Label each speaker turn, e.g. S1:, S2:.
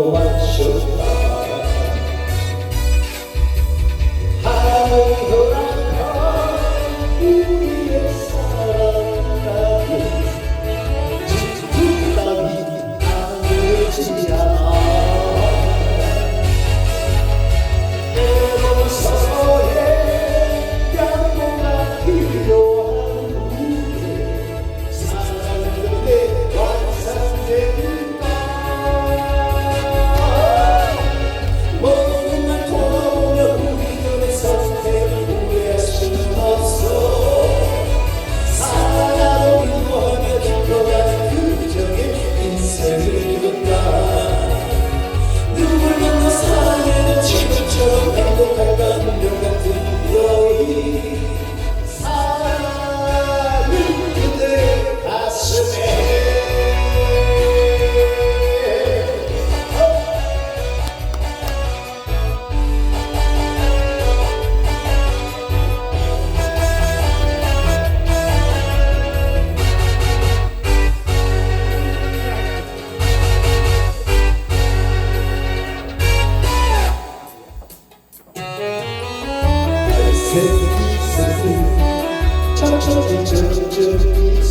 S1: Oh, 새끼 천천히 천천히